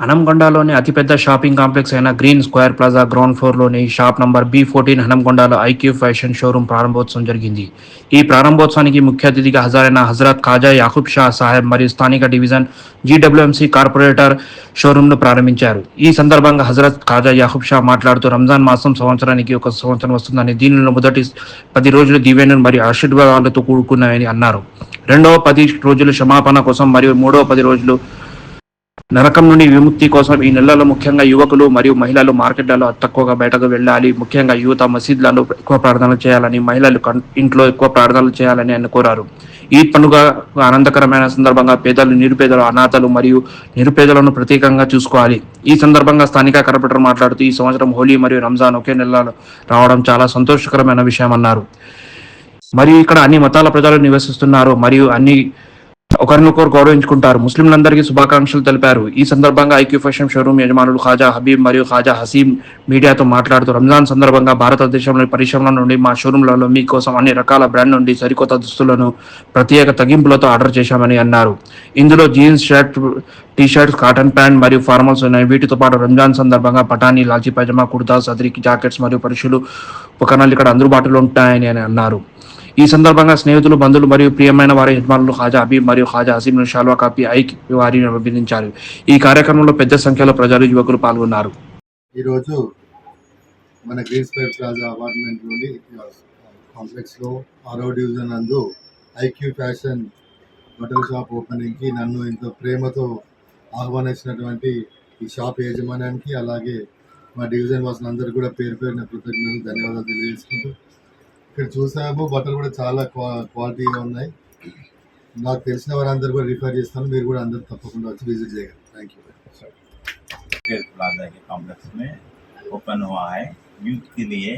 హనంగొండలోని అతిపెద్ద shopping complex అయిన green square plaza ground ఫ్లోర్లోని షాప్ నంబర్ బి ఫోర్టీన్ హనంగొండలో ఐక్యూ ఫ్యాషన్ షోరూమ్ ప్రారంభోత్సవం జరిగింది. ఈ ప్రారంభోత్సవానికి ముఖ్య అతిథిగా హాజరైన హజరత్ ఖాజా యాకూబ్ షా సాహెబ్ మరియు స్థానిక డివిజన్ జీడబ్ల్యూఎంసీ కార్పొరేటర్ షోరూంను ప్రారంభించారు. ఈ సందర్భంగా హజరత్ ఖాజా యాకూబ్ షా మాట్లాడుతూ రంజాన్ మాసం సంవత్సరానికి ఒక సంవత్సరం వస్తుందని దీనిలో మొదటి పది రోజులు దీవెనలు మరియు ఆశీర్వాదాలతో కూడుకున్నాయని అన్నారు. రెండవ పది రోజులు క్షమాపణ కోసం మరియు మూడవ పది రోజులు నరకం నుండి విముక్తి కోసం ఈ నెలలో ముఖ్యంగా యువకులు మరియు మహిళలు మార్కెట్లలో తక్కువగా బయటకు వెళ్ళాలి. ముఖ్యంగా యువత మసీద్లలో ఎక్కువ ప్రార్థనలు చేయాలని మహిళలు కన్- ఇంట్లో ఎక్కువ ప్రార్థనలు చేయాలని ఆయన కోరారు. ఈ పండుగ ఆనందకరమైన సందర్భంగా పేదలు నిరుపేదలు అనాథలు మరియు నిరుపేదలను ప్రత్యేకంగా చూసుకోవాలి. ఈ సందర్భంగా స్థానిక కార్పొరేటర్ మాట్లాడుతూ ఈ సంవత్సరం హోలీ మరియు రంజాన్ ఒకే నెలలో రావడం చాలా సంతోషకరమైన విషయం అన్నారు మరియు ఇక్కడ అన్ని మతాల ప్రజలు నివసిస్తున్నారు. మరియు అన్ని ఒకరినొకరు గౌరవించుకుంటారు. ముస్లింలందరికీ శుభాకాంక్షలు తెలిపారు. ఈ సందర్భంగా ఐక్యూ ఫ్యాషన్ షోరూమ్ యజమానులు ఖాజా హబీబ్ మరియు ఖాజా హసీం మీడియాతో మాట్లాడుతూ రంజాన్ సందర్భంగా భారతదేశంలోని పరిశ్రమల నుండి మా షోరూంలలో మీకోసం అన్ని రకాల బ్రాండ్ నుండి సరికొత్త దుస్తులను ప్రత్యేక తగ్గింపులతో ఆర్డర్ చేశామని అన్నారు. ఇందులో jeans shirt T shirts cotton pant మరియు ఫార్మల్స్ ఉన్నాయి. వీటితో పాటు రంజాన్ సందర్భంగా పటానీ లాల్చీ పైజమా కుర్తా సదరికి జాకెట్స్ మరియు పరుషులు ఉపకరణాలు ఇక్కడ అందుబాటులో ఉంటాయని అని అన్నారు. ఈ సందర్భంగా స్నేహితులు బంధువులు మరియు ప్రియమైన వారి యజమానులు ఖాజా హబీబ్ మరియు ఖాజా హసీం షాల్వా కాపీ ఐక్ వారిని అభినందించారు. ఈ కార్యక్రమంలో పెద్ద సంఖ్యలో ప్రజలు యువకులు పాల్గొన్నారు. ఈరోజు మన గ్రీన్ స్క్వేర్ ప్లాజా అపార్ట్మెంట్లోని కాంప్లెక్స్లో ఆరో డివిజన్ నందు ఐక్యూ ఫ్యాషన్ బట్టల షాప్ ఓపెనింగ్కి నన్ను ఎంతో ప్రేమతో ఆహ్వానించినటువంటి ఈ షాప్ యాజమాన్యానికి అలాగే మా డివిజన్ వాసులందరూ కూడా పేరు పేరున కృతజ్ఞతలు ధన్యవాదాలు తెలియజేసుకుంటూ ఇక్కడ చూసాము బట్టలు కూడా చాలా క్వా క్వాలిటీగా ఉన్నాయి నాకు తెలిసిన వారందరూ కూడా రిఫర్ చేస్తాను మీరు కూడా అందరూ తప్పకుండా వచ్చి విజిట్ చేయగలరు థ్యాంక్ యూ स्क्वेयर प्लाजा के कॉम्प्लेक्स में ओपन हुआ है यूथ के लिए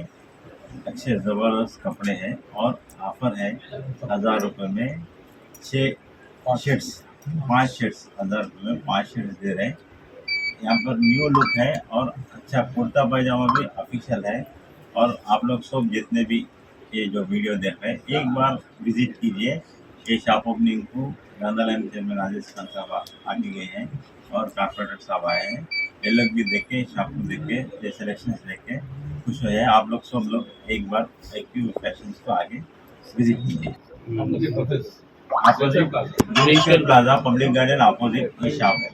अच्छे ज़बरदस्त कपड़े हैं और ऑफर है हज़ार रुपये में छः शर्ट्स पांच शर्ट्स हज़ार रुपये में पांच शर्ट्स दे रहे हैं यहाँ पर न्यू लुक है और अच्छा कुर्ता पैजामा भी ऑफिशियल है और आप लोग सब जितने भी ये जो वीडियो देख रहे हैं एक बार विज़िट कीजिए। ये शॉप ओपनिंग को गांधालैंड चेयरमैन राजेश खान साहब आगे गए हैं और कारपोरेटर साहब आए हैं। ये लोग भी देखे शॉप को देखे ये सिलेक्शन देखे खुश हुए आप लोग सब लोग एक बार एक्यू फ़ैशन को आगे विज़िट कीजिए। Opposite plaza public garden opposite ये शॉप है।